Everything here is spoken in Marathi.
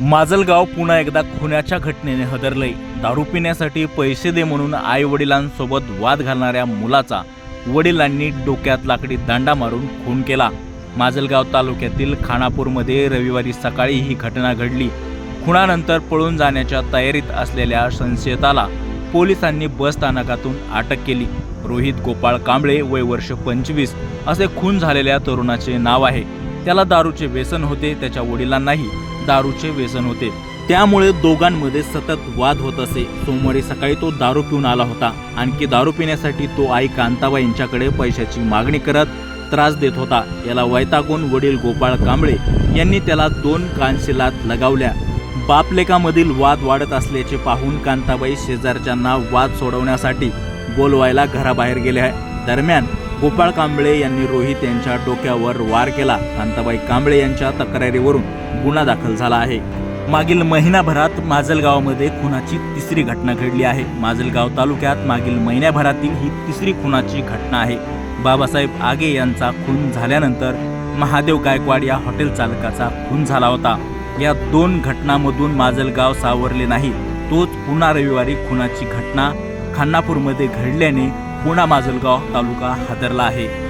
माजलगाव पुन्हा एकदा खुन्याच्या घटनेने हदरलंय. दारू पिण्यासाठी पैसे दे म्हणून आई वडिलांसोबत वाद घालणाऱ्या मुलाचा वडिलांनी डोक्यात लाकडी दांडा मारून खून केला. माजलगाव तालुक्यातील खानापूरमध्ये रविवारी सकाळी ही घटना घडली. खुणानंतर पळून जाण्याच्या तयारीत असलेल्या संशयिताला पोलिसांनी बस स्थानकातून अटक केली. रोहित गोपाळ कांबळे वय वर्ष पंचवीस असे खून झालेल्या तरुणाचे नाव आहे. त्याला दारूचे व्यसन होते त्याच्या वडिलांनाही दारूचे व्यसन होते. त्यामुळे दोघांमध्ये सतत वाद होत असे. सोमवारी सकाळी तो दारू पिऊन आला होता. आणखी दारू पिण्यासाठी तो आई कांताबाई यांच्याकडे पैशाची मागणी करत त्रास देत होता. याला वैतागून वडील गोपाळ कांबळे यांनी त्याला दोन कानशिलात लगावल्या. बापलेकामधील वाद वाढत असल्याचे पाहून कांताबाई शेजारच्यांना वाद सोडवण्यासाठी बोलवायला घराबाहेर गेले आहे दरम्यान गोपाळ कांबळे यांनी रोहित यांच्या डोक्यावर वार केला. कांताबाई कांबळे यांच्या तक्रारीवरून गुन्हा दाखल झाला आहे. मागील महिनाभरात माजलगावमध्ये खुनाची तिसरी घटना घडली आहे. माजलगाव तालुक्यात मागील महिन्याभरातील ही तिसरी खुनाची घटना आहे. बाबासाहेब आगे यांचा खून झाल्यानंतर महादेव गायकवाड या हॉटेल चालकाचा खून झाला होता. या दोन घटनांमधून माजलगाव सावरले नाही. तोच पुन्हा रविवारी खुनाची घटना खान्नापूरमध्ये घडल्याने पुणा माजलगाव तालुका हादरला आहे.